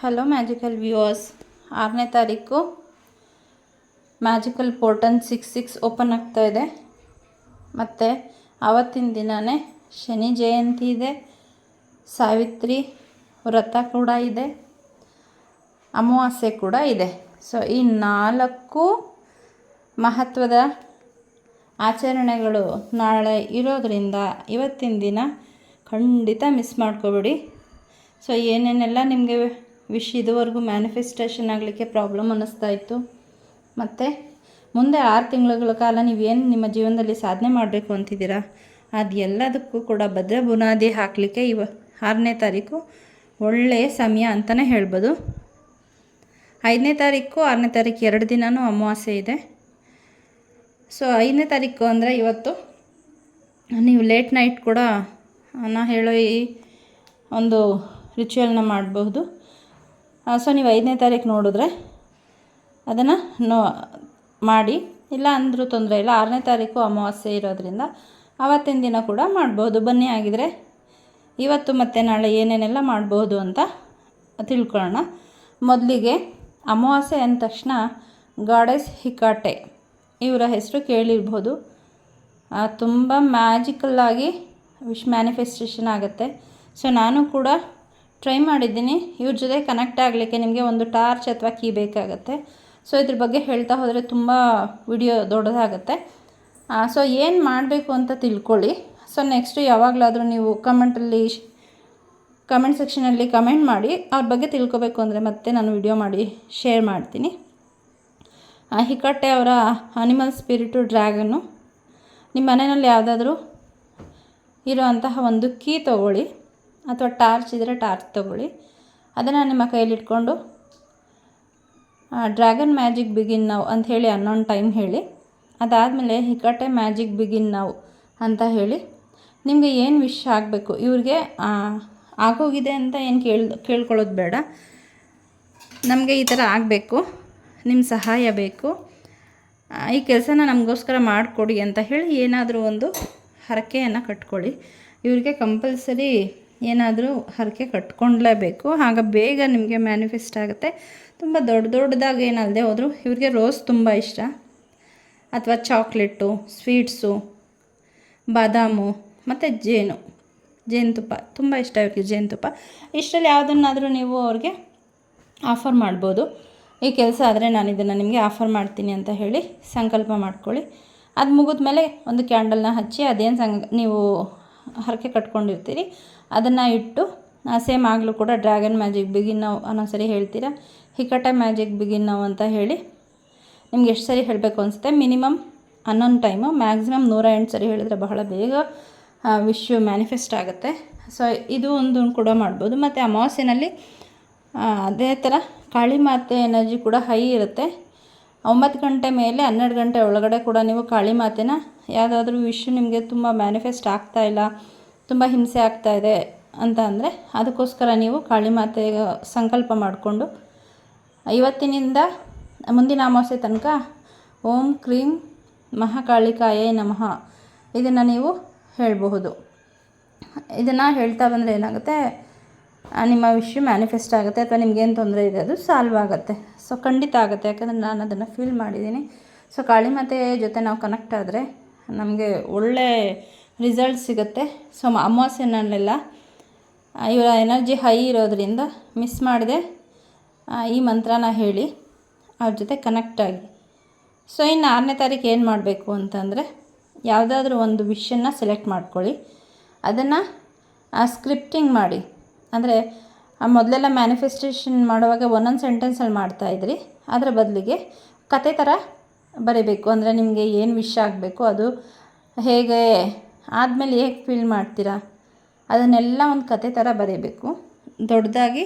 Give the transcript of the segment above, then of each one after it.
Hello magical viewers ಆರನೇ ತಾರೀಕು magical portal six six open ಆಗ್ತಾ ಇದೆ. ಮತ್ತು ಆವತ್ತಿನ ದಿನವೇ ಶನಿ ಜಯಂತಿ ಇದೆ. ಸಾವಿತ್ರಿ ವ್ರತ ಕೂಡ ಇದೆ. ಅಮಾವಾಸ್ಯೆ ಕೂಡ ಇದೆ. ಸೊ ಈ ನಾಲ್ಕು ಮಹತ್ವದ ಆಚರಣೆಗಳು ನಾಳೆ ಇರೋದರಿಂದ ಇವತ್ತಿನ ದಿನ ಖಂಡಿತ ಮಿಸ್ ಮಾಡ್ಕೋಬೇಡಿ. ಸೊ ಏನೇನೆಲ್ಲ ನಿಮಗೆ ವಿಶ್ ಇದುವರೆಗೂ ಮ್ಯಾನಿಫೆಸ್ಟೇಷನ್ ಆಗಲಿಕ್ಕೆ ಪ್ರಾಬ್ಲಮ್ ಅನ್ನಿಸ್ತಾ ಇತ್ತು. ಮತ್ತು ಮುಂದೆ ಆರು ತಿಂಗಳುಗಳ ಕಾಲ ನೀವೇನು ನಿಮ್ಮ ಜೀವನದಲ್ಲಿ ಸಾಧನೆ ಮಾಡಬೇಕು ಅಂತಿದ್ದೀರಾ? ಅದು ಎಲ್ಲದಕ್ಕೂ ಕೂಡ ಭದ್ರ ಬುನಾದಿ ಹಾಕಲಿಕ್ಕೆ ಇವ ಆರನೇ ತಾರೀಕು ಒಳ್ಳೆಯ ಸಮಯ ಅಂತಲೇ ಹೇಳ್ಬೋದು. ಐದನೇ ತಾರೀಕು, ಆರನೇ ತಾರೀಕು ಎರಡು ದಿನವೂ ಅಮಾವಾಸ್ಯೆ ಇದೆ. ಸೊ ಐದನೇ ತಾರೀಕು ಅಂದರೆ ಇವತ್ತು ನೀವು ಲೇಟ್ ನೈಟ್ ಕೂಡ ನಾ ಹೇಳೋ ಈ ಒಂದು ರಿಚುವಲ್ನ ಮಾಡಬಹುದು. ಸೊ ನೀವು ಐದನೇ ತಾರೀಕು ನೋಡಿದ್ರೆ ಅದನ್ನು ನೋ, ಮಾಡಿ. ಇಲ್ಲ ಅಂದರೂ ತೊಂದರೆ ಇಲ್ಲ. ಆರನೇ ತಾರೀಕು ಅಮಾವಾಸ್ಯೆ ಇರೋದ್ರಿಂದ ಆವತ್ತಿನ ದಿನ ಕೂಡ ಮಾಡ್ಬೋದು. ಬನ್ನಿ ಆಗಿದರೆ ಇವತ್ತು ಮತ್ತು ನಾಳೆ ಏನೇನೆಲ್ಲ ಮಾಡ್ಬೋದು ಅಂತ ತಿಳ್ಕೊಳ್ಳೋಣ. ಮೊದಲಿಗೆ ಅಮಾವಾಸ್ಯೆ ಅಂದ ತಕ್ಷಣ ಗಾಡೆಸ್ ಹಿಕಾಟೆ. ಇವರ ಹೆಸರು ಕೇಳಿರ್ಬೋದು. ತುಂಬ ಮ್ಯಾಜಿಕಲ್ಲಾಗಿ ವಿಶ್ ಮ್ಯಾನಿಫೆಸ್ಟೇಷನ್ ಆಗುತ್ತೆ. ಸೊ ನಾನು ಕೂಡ ಟ್ರೈ ಮಾಡಿದ್ದೀನಿ. ಇವ್ರ ಜೊತೆ ಕನೆಕ್ಟ್ ಆಗಲಿಕ್ಕೆ ನಿಮಗೆ ಒಂದು ಟಾರ್ಚ್ ಅಥವಾ ಕೀ ಬೇಕಾಗುತ್ತೆ. ಸೊ ಇದ್ರ ಬಗ್ಗೆ ಹೇಳ್ತಾ ಹೋದರೆ ತುಂಬ ವಿಡಿಯೋ ದೊಡ್ಡದಾಗುತ್ತೆ. ಸೊ ಏನು ಮಾಡಬೇಕು ಅಂತ ತಿಳ್ಕೊಳ್ಳಿ. ಸೊ ನೆಕ್ಸ್ಟು ಯಾವಾಗಲಾದರೂ ನೀವು ಕಮೆಂಟಲ್ಲಿ ಕಮೆಂಟ್ ಸೆಕ್ಷನಲ್ಲಿ ಕಮೆಂಟ್ ಮಾಡಿ. ಅವ್ರ ಬಗ್ಗೆ ತಿಳ್ಕೊಬೇಕು ಅಂದರೆ ಮತ್ತೆ ನಾನು ವಿಡಿಯೋ ಮಾಡಿ ಶೇರ್ ಮಾಡ್ತೀನಿ. ಹಿಕಟ್ಟೆ ಅವರ ಅನಿಮಲ್ ಸ್ಪಿರಿಟು ಡ್ರ್ಯಾಗನ್ನು ನಿಮ್ಮ ಮನೆಯಲ್ಲಿ ಯಾವುದಾದ್ರೂ ಇರುವಂತಹ ಒಂದು ಕೀ ತೊಗೊಳ್ಳಿ. ಅಥವಾ ಟಾರ್ಚ್ ಇದ್ದರೆ ಟಾರ್ಚ್ ತೊಗೊಳ್ಳಿ. ಅದನ್ನು ನಿಮ್ಮ ಕೈಯಲ್ಲಿಟ್ಕೊಂಡು ಡ್ರ್ಯಾಗನ್ ಮ್ಯಾಜಿಕ್ ಬಿಗಿನ್ ನಾವು ಅಂತ ಹೇಳಿ ಹನ್ನೊಂದು ಟೈಮ್ ಹೇಳಿ. ಅದಾದಮೇಲೆ ಹಿಕಟೆ ಮ್ಯಾಜಿಕ್ ಬಿಗಿನ್ ನಾವು ಅಂತ ಹೇಳಿ. ನಿಮಗೆ ಏನು ವಿಶ್ ಆಗಬೇಕು? ಇವ್ರಿಗೆ ಆಗೋಗಿದೆ ಅಂತ ಏನು ಕೇಳ, ಕೇಳ್ಕೊಳ್ಳೋದು ಬೇಡ. ನಮಗೆ ಈ ಥರ ಆಗಬೇಕು. ನಿಮ್ಮ ಸಹಾಯ ಬೇಕು. ಈ ಕೆಲಸನ ನಮಗೋಸ್ಕರ ಮಾಡಿಕೊಡಿ ಅಂತ ಹೇಳಿ ಏನಾದರೂ ಒಂದು ಹರಕೆಯನ್ನು ಕಟ್ಕೊಳ್ಳಿ. ಇವ್ರಿಗೆ ಕಂಪಲ್ಸರಿ ಏನಾದರೂ ಹರಕೆ ಕಟ್ಕೊಂಡ್ಲೇಬೇಕು. ಆಗ ಬೇಗ ನಿಮಗೆ ಮ್ಯಾನಿಫೆಸ್ಟ್ ಆಗುತ್ತೆ. ತುಂಬ ದೊಡ್ಡ ದೊಡ್ಡದಾಗಿ ಏನಲ್ಲದೆ ಹೋದರೂ ಇವ್ರಿಗೆ ರೋಸ್ ತುಂಬ ಇಷ್ಟ. ಅಥವಾ ಚಾಕ್ಲೇಟು ಸ್ವೀಟ್ಸು ಬಾದಾಮು, ಮತ್ತು ಜೇನು, ಜೇನುತುಪ್ಪ ತುಂಬ ಇಷ್ಟ ಇವ್ರಿಗೆ ಜೇನುತುಪ್ಪ. ಇಷ್ಟರಲ್ಲಿ ಯಾವುದನ್ನಾದರೂ ನೀವು ಅವ್ರಿಗೆ ಆಫರ್ ಮಾಡ್ಬೋದು. ಈ ಕೆಲಸ ಆದರೆ ನಾನು ಇದನ್ನು ನಿಮಗೆ ಆಫರ್ ಮಾಡ್ತೀನಿ ಅಂತ ಹೇಳಿ ಸಂಕಲ್ಪ ಮಾಡ್ಕೊಳ್ಳಿ. ಅದು ಮುಗಿದ ಮೇಲೆ ಒಂದು ಕ್ಯಾಂಡಲ್ನ ಹಚ್ಚಿ ಅದೇನು ಸಂಗ ನೀವು ಹರಕೆ ಕಟ್ಕೊಂಡಿರ್ತೀರಿ. ಅದನ್ನು ಇಟ್ಟು ಸೇಮ್ ಆಗಲೂ ಕೂಡ ಡ್ರ್ಯಾಗನ್ ಮ್ಯಾಜಿಕ್ ಬಿಗಿನ್ ನಾವು ಅನ್ನೋ ಸರಿ ಹೇಳ್ತೀರಾ? ಹಿಕಟ ಮ್ಯಾಜಿಕ್ ಬಿಗಿನ್ ನಾವು ಅಂತ ಹೇಳಿ ನಿಮ್ಗೆ ಎಷ್ಟು ಸರಿ ಹೇಳಬೇಕು ಅನಿಸುತ್ತೆ? ಮಿನಿಮಮ್ ಹನ್ನೊಂದು ಟೈಮು ಮ್ಯಾಕ್ಸಿಮಮ್ ನೂರ ಎಂಟು ಸರಿ ಹೇಳಿದರೆ ಬಹಳ ಬೇಗ ವಿಶ್ ಮ್ಯಾನಿಫೆಸ್ಟ್ ಆಗುತ್ತೆ. ಸೊ ಇದು ಒಂದು ಕೂಡ ಮಾಡ್ಬೋದು. ಮತ್ತು ಅಮಾವಾಸ್ಯೆನಲ್ಲಿ ಅದೇ ಥರ ಕಾಳಿ ಮಾತೆ ಎನರ್ಜಿ ಕೂಡ ಹೈ ಇರುತ್ತೆ. ಒಂಬತ್ತು ಗಂಟೆ ಮೇಲೆ ಹನ್ನೆರಡು ಗಂಟೆ ಒಳಗಡೆ ಕೂಡ ನೀವು ಕಾಳಿ ಮಾತೆನ ಯಾವುದಾದ್ರೂ ವಿಶ್ ನಿಮಗೆ ತುಂಬ ಮ್ಯಾನಿಫೆಸ್ಟ್ ಆಗ್ತಾ ಇಲ್ಲ, ತುಂಬ ಹಿಂಸೆ ಆಗ್ತಾ ಇದೆ ಅಂತ ಅಂದರೆ ಅದಕ್ಕೋಸ್ಕರ ನೀವು ಕಾಳಿ ಮಾತೆ ಸಂಕಲ್ಪ ಮಾಡಿಕೊಂಡು ಇವತ್ತಿನಿಂದ ಮುಂದಿನ ಅಮಾವಾಸ್ಯೆ ತನಕ ಓಂ ಕ್ರೀಂ ಮಹಾಕಾಳಿಕಾಯೇ ನಮಃ ಇದನ್ನು ನೀವು ಹೇಳಬಹುದು. ಇದನ್ನು ಹೇಳ್ತಾ ಬಂದರೆ ಏನಾಗುತ್ತೆ? ನಿಮ್ಮ ವಿಷಯ ಮ್ಯಾನಿಫೆಸ್ಟ್ ಆಗುತ್ತೆ ಅಥವಾ ನಿಮಗೇನು ತೊಂದರೆ ಇದೆ ಅದು ಸಾಲ್ವ್ ಆಗುತ್ತೆ. ಸೊ ಖಂಡಿತ ಆಗುತ್ತೆ. ಯಾಕಂದರೆ ನಾನು ಅದನ್ನು ಫೀಲ್ ಮಾಡಿದ್ದೀನಿ. ಸೊ ಕಾಳಿ ಮಾತೆ ಜೊತೆ ನಾವು ಕನೆಕ್ಟ್ ಆದರೆ ನಮಗೆ ಒಳ್ಳೆ ರಿಸಲ್ಟ್ ಸಿಗುತ್ತೆ. ಸೊ ಅಮಾವಾಸ್ಯೆನಲ್ಲೆಲ್ಲ ಇವರ ಎನರ್ಜಿ ಹೈ ಇರೋದರಿಂದ ಮಿಸ್ ಮಾಡಿದೆ ಈ ಮಂತ್ರನ ಹೇಳಿ ಅವ್ರ ಜೊತೆ ಕನೆಕ್ಟ್ ಆಗಿ. ಸೊ ಇನ್ನು ಆರನೇ ತಾರೀಕು ಏನು ಮಾಡಬೇಕು ಅಂತಂದರೆ, ಯಾವುದಾದ್ರೂ ಒಂದು ವಿಷನ್ನ ಸೆಲೆಕ್ಟ್ ಮಾಡ್ಕೊಳ್ಳಿ. ಅದನ್ನು ಸ್ಕ್ರಿಪ್ಟಿಂಗ್ ಮಾಡಿ. ಅಂದರೆ ಮೊದಲೆಲ್ಲ ಮ್ಯಾನಿಫೆಸ್ಟೇಷನ್ ಮಾಡುವಾಗ ಒಂದೊಂದು ಸೆಂಟೆನ್ಸಲ್ಲಿ ಮಾಡ್ತಾಯಿದ್ರಿ ಅದರ ಬದಲಿಗೆ ಕತೆ ಥರ ಬರೀಬೇಕು. ಅಂದರೆ ನಿಮಗೆ ಏನು ವಿಷ ಆಗಬೇಕು ಅದು ಹೇಗೆ ಆದಮೇಲೆ ಹೇಗೆ ಫೀಲ್ ಮಾಡ್ತೀರಾ? ಅದನ್ನೆಲ್ಲ ಒಂದು ಕತೆ ಥರ ಬರೀಬೇಕು. ದೊಡ್ಡದಾಗಿ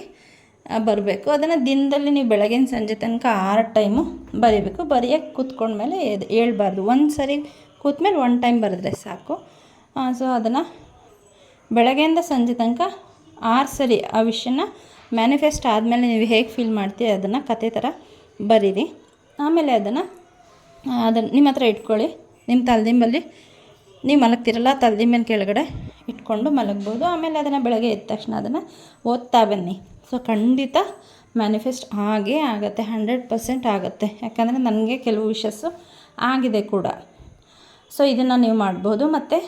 ಬರಬೇಕು. ಅದನ್ನು ದಿನದಲ್ಲಿ ನೀವು ಬೆಳಗಿನ ಸಂಜೆ ತನಕ ಆರು ಟೈಮು ಬರೀಬೇಕು. ಬರೆಯೋಕ್ಕೆ ಕೂತ್ಕೊಂಡ್ಮೇಲೆ ಹೇಳ್ಬಾರ್ದು. ಒಂದು ಸರಿ ಕೂತ್ಮೇಲೆ ಒನ್ ಟೈಮ್ ಬರೆದ್ರೆ ಸಾಕು. ಸೊ ಅದನ್ನು ಬೆಳಗ್ಗೆಯಿಂದ ಸಂಜೆ ತನಕ ಆರು ಸರಿ ಆ ವಿಷಯನ ಮ್ಯಾನಿಫೆಸ್ಟ್ ಆದಮೇಲೆ ನೀವು ಹೇಗೆ ಫೀಲ್ ಮಾಡ್ತೀರಿ ಅದನ್ನು ಕತೆ ಥರ ಬರೀರಿ. ಆಮೇಲೆ ಅದನ್ನು ಅದನ್ನು ನಿಮ್ಮ ಹತ್ರ ಇಟ್ಕೊಳ್ಳಿ. ನಿಮ್ಮ ತಲೆದಿಂಬಲ್ಲಿ ನೀವು ಮಲಗ್ತಿರಲ್ಲ ತಲೆದಿಂಬಿನ ಕೆಳಗಡೆ ಇಟ್ಕೊಂಡು ಮಲಗ್ಬೋದು. ಆಮೇಲೆ ಅದನ್ನು ಬೆಳಗ್ಗೆ ಎದ್ದ ತಕ್ಷಣ ಅದನ್ನು ಓದ್ತಾ ಬನ್ನಿ. ಸೊ ಖಂಡಿತ ಮ್ಯಾನಿಫೆಸ್ಟ್ ಆಗೇ ಆಗುತ್ತೆ. ಹಂಡ್ರೆಡ್ ಪರ್ಸೆಂಟ್ ಆಗುತ್ತೆ. ಯಾಕಂದರೆ ನನಗೆ ಕೆಲವು ವಿಷಸ್ಸು ಆಗಿದೆ ಕೂಡ. ಸೊ ಇದನ್ನು ನೀವು ಮಾಡ್ಬೋದು. ಮತ್ತು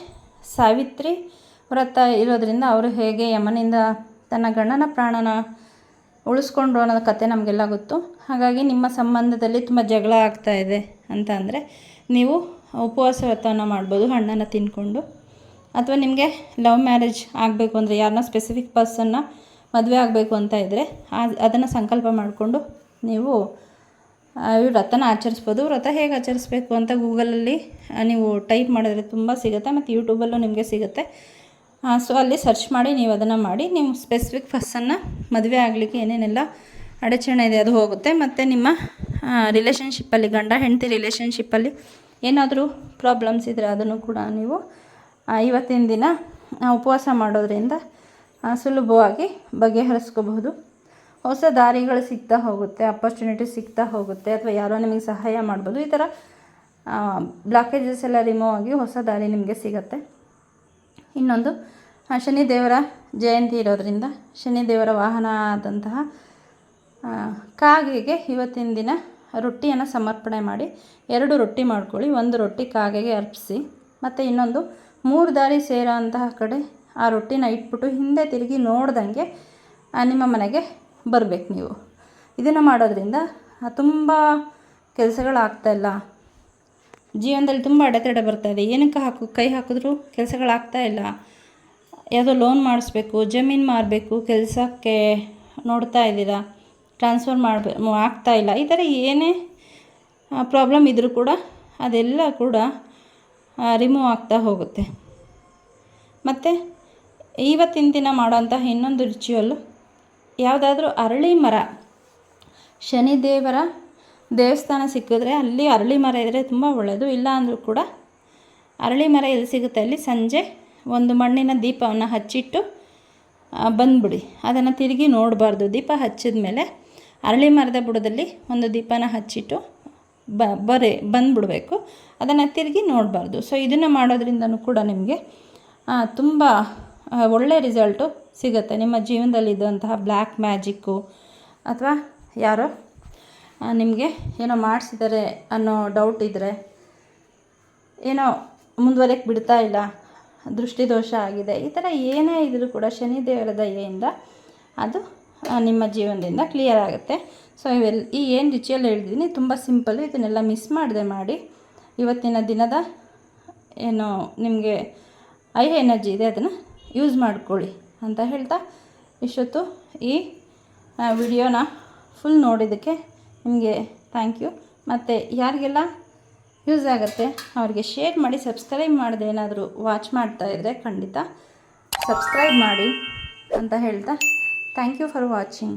ಸಾವಿತ್ರಿ ವ್ರತ ಇರೋದರಿಂದ ಅವರು ಹೇಗೆ ಯಮನಿಂದ ತನ್ನ ಗಂಡನ ಪ್ರಾಣನ ಉಳಿಸ್ಕೊಂಡ್ರು ಅನ್ನೋ ಕತೆ ನಮಗೆಲ್ಲ ಗೊತ್ತು. ಹಾಗಾಗಿ ನಿಮ್ಮ ಸಂಬಂಧದಲ್ಲಿ ತುಂಬ ಜಗಳ ಆಗ್ತಾ ಇದೆ ಅಂತ ಅಂದರೆ ನೀವು ಉಪವಾಸ ವ್ರತವನ್ನು ಮಾಡ್ಬೋದು, ಹಣ್ಣನ್ನು ತಿಂದ್ಕೊಂಡು ಅಥವಾ ನಿಮಗೆ ಲವ್ ಮ್ಯಾರೇಜ್ ಆಗಬೇಕು ಅಂದರೆ ಯಾರನ್ನ ಸ್ಪೆಸಿಫಿಕ್ ಪರ್ಸನ್ನ ಮದುವೆ ಆಗಬೇಕು ಅಂತ ಇದ್ದರೆ ಅದನ್ನು ಸಂಕಲ್ಪ ಮಾಡಿಕೊಂಡು ನೀವು ವ್ರತನ ಆಚರಿಸ್ಬೋದು. ವ್ರತ ಹೇಗೆ ಆಚರಿಸ್ಬೇಕು ಅಂತ ಗೂಗಲಲ್ಲಿ ನೀವು ಟೈಪ್ ಮಾಡಿದ್ರೆ ತುಂಬ ಸಿಗುತ್ತೆ. ಮತ್ತು ಯೂಟ್ಯೂಬಲ್ಲೂ ನಿಮಗೆ ಸಿಗುತ್ತೆ. ಸೊ ಅಲ್ಲಿ ಸರ್ಚ್ ಮಾಡಿ ನೀವು ಅದನ್ನು ಮಾಡಿ ನೀವು ಸ್ಪೆಸಿಫಿಕ್ ಪರ್ಸನ್ನ ಮದುವೆ ಆಗಲಿಕ್ಕೆ ಏನೇನೆಲ್ಲ ಅಡಚಣೆ ಇದೆ ಅದು ಹೋಗುತ್ತೆ. ಮತ್ತು ನಿಮ್ಮ ರಿಲೇಷನ್ಶಿಪ್ಪಲ್ಲಿ ಗಂಡ, ಹೆಂಡತಿ ರಿಲೇಷನ್ಶಿಪ್ಪಲ್ಲಿ ಏನಾದರೂ ಪ್ರಾಬ್ಲಮ್ಸ್ ಇದ್ದರೆ ಅದನ್ನು ಕೂಡ ನೀವು ಇವತ್ತಿನ ದಿನ ಉಪವಾಸ ಮಾಡೋದ್ರಿಂದ ಸುಲಭವಾಗಿ ಬಗೆಹರಿಸ್ಕೋಬಹುದು. ಹೊಸ ದಾರಿಗಳು ಸಿಗ್ತಾ ಹೋಗುತ್ತೆ ಅಪರ್ಚುನಿಟಿ ಸಿಗ್ತಾ ಹೋಗುತ್ತೆ, ಅಥವಾ ಯಾರೋ ನಿಮಗೆ ಸಹಾಯ ಮಾಡ್ಬೋದು. ಈ ಥರ ಬ್ಲಾಕೇಜಸ್ ಎಲ್ಲ ರಿಮೂವ್ ಆಗಿ ಹೊಸ ದಾರಿ ನಿಮಗೆ ಸಿಗತ್ತೆ. ಇನ್ನೊಂದು ಶನಿದೇವರ ಶನಿ ದೇವರ ಜಯಂತಿ ಇರೋದರಿಂದ ಶನಿ ದೇವರ ವಾಹನ ಆದಂತಹ ಕಾಗೆಗೆ ಇವತ್ತಿನ ದಿನ ರೊಟ್ಟಿಯನ್ನು ಸಮರ್ಪಣೆ ಮಾಡಿ, ಎರಡು ರೊಟ್ಟಿ ಮಾಡ್ಕೊಳ್ಳಿ, ಒಂದು ರೊಟ್ಟಿ ಕಾಗೆಗೆ ಅರ್ಪಿಸಿ, ಮತ್ತು ಇನ್ನೊಂದು ಮೂರು ದಾರಿ ಸೇರೋ ಅಂತಹ ಕಡೆ ಆ ರೊಟ್ಟಿನ ಇಟ್ಬಿಟ್ಟು ಹಿಂದೆ ತಿರುಗಿ ನೋಡ್ದಂಗೆ ನಿಮ್ಮ ಮನೆಗೆ ಬರಬೇಕು ನೀವು. ಇದನ್ನು ಮಾಡೋದ್ರಿಂದ ತುಂಬ ಕೆಲಸಗಳಾಗ್ತಾಯಿಲ್ಲ ಜೀವನದಲ್ಲಿ ತುಂಬ ಅಡೆತಡೆ ಬರ್ತಾ ಇದೆ. ಏನಕ್ಕೆ ಹಾಕು, ಕೈ ಹಾಕಿದ್ರೂ ಕೆಲಸಗಳಾಗ್ತಾ ಇಲ್ಲ. ಯಾವುದೋ ಲೋನ್ ಮಾಡಿಸ್ಬೇಕು, ಜಮೀನು ಮಾರಬೇಕು, ಕೆಲಸಕ್ಕೆ ನೋಡ್ತಾ ಇದ್ದೀರಾ. ಟ್ರಾನ್ಸ್ಫರ್ ಮಾಡಬೇಕು ಆಗ್ತಾ ಇಲ್ಲ. ಈ ಥರ ಏನೇ ಪ್ರಾಬ್ಲಮ್ ಇದ್ದರೂ ಕೂಡ ಅದೆಲ್ಲ ಕೂಡ ರಿಮೂವ್ ಆಗ್ತಾ ಹೋಗುತ್ತೆ. ಮತ್ತು ಇವತ್ತಿನ ದಿನ ಮಾಡೋಂಥ ಇನ್ನೊಂದು ರಿಚುವಲ್ಲು ಯಾವುದಾದ್ರೂ ಅರಳಿ ಮರ. ಶನಿದೇವರ ದೇವಸ್ಥಾನ ಸಿಕ್ಕಿದ್ರೆ ಅಲ್ಲಿ ಅರಳಿ ಮರ ಇದ್ದರೆ ತುಂಬ ಒಳ್ಳೆಯದು ಇಲ್ಲ ಅಂದರೂ ಕೂಡ ಅರಳಿ ಮರ ಎಲ್ಲಿ ಸಿಗುತ್ತೆ ಅಲ್ಲಿ ಸಂಜೆ ಒಂದು ಮಣ್ಣಿನ ದೀಪವನ್ನು ಹಚ್ಚಿಟ್ಟು ಬಂದುಬಿಡಿ. ಅದನ್ನು ತಿರುಗಿ ನೋಡಬಾರ್ದು. ದೀಪ ಹಚ್ಚಿದ ಮೇಲೆ ಅರಳಿ ಮರದ ಬುಡದಲ್ಲಿ ಒಂದು ದೀಪನ ಹಚ್ಚಿಟ್ಟು ಬ, ಬರೆ, ಬಂದ್ಬಿಡಬೇಕು. ಅದನ್ನು ತಿರುಗಿ ನೋಡಬಾರ್ದು. ಸೊ ಇದನ್ನು ಮಾಡೋದ್ರಿಂದನೂ ಕೂಡ ನಿಮಗೆ ತುಂಬ ಒಳ್ಳೆಯ ರಿಸಲ್ಟು ಸಿಗುತ್ತೆ. ನಿಮ್ಮ ಜೀವನದಲ್ಲಿ ಇದ್ದಂತಹ ಬ್ಲ್ಯಾಕ್ ಮ್ಯಾಜಿಕ್ಕು ಅಥವಾ ಯಾರೋ ನಿಮಗೆ ಏನೋ ಮಾಡಿಸಿದ್ದಾರೆ ಅನ್ನೋ ಡೌಟ್ ಇದ್ದರೆ ಏನೋ ಮುಂದುವರೆಯಕ್ಕೆ ಬಿಡ್ತಾ ಇಲ್ಲ, ದೃಷ್ಟಿದೋಷ ಆಗಿದೆ, ಈ ಥರ ಏನೇ ಇದ್ದರೂ ಕೂಡ ಶನಿದೇವರ ದಯೆಯಿಂದ ಅದು ನಿಮ್ಮ ಜೀವನದಿಂದ ಕ್ಲಿಯರ್ ಆಗುತ್ತೆ. ಸೊ ಇವೆಲ್ಲ ಈ ಏನು ರುಚಿಯಲ್ಲಿ ಹೇಳಿದ್ದೀನಿ ತುಂಬ ಸಿಂಪಲ್ಲು ಇದನ್ನೆಲ್ಲ ಮಿಸ್ ಮಾಡದೆ ಮಾಡಿ, ಇವತ್ತಿನ ದಿನದ ಏನು ನಿಮಗೆ ಐ ಎನರ್ಜಿ ಇದೆ, ಅದನ್ನು ಯೂಸ್ ಮಾಡ್ಕೊಳ್ಳಿ ಅಂತ ಹೇಳ್ತಾ ಇಷ್ಟೊತ್ತು ಈ ವಿಡಿಯೋನ ಫುಲ್ ನೋಡಿದ್ದಕ್ಕೆ ನಿಮಗೆ ಥ್ಯಾಂಕ್ ಯು ಮತ್ತು ಯಾರಿಗೆಲ್ಲ ಯೂಸ್ ಆಗುತ್ತೆ, ಅವರಿಗೆ ಶೇರ್ ಮಾಡಿ ಸಬ್ಸ್ಕ್ರೈಬ್ ಮಾಡದೆ ಏನಾದರೂ ವಾಚ್ ಮಾಡ್ತಾ ಇದ್ದರೆ ಖಂಡಿತ ಸಬ್ಸ್ಕ್ರೈಬ್ ಮಾಡಿ ಅಂತ ಹೇಳ್ತಾ ಥ್ಯಾಂಕ್ ಯು ಫಾರ್ ವಾಚಿಂಗ್